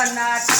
I'm not.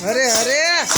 અરે અરે!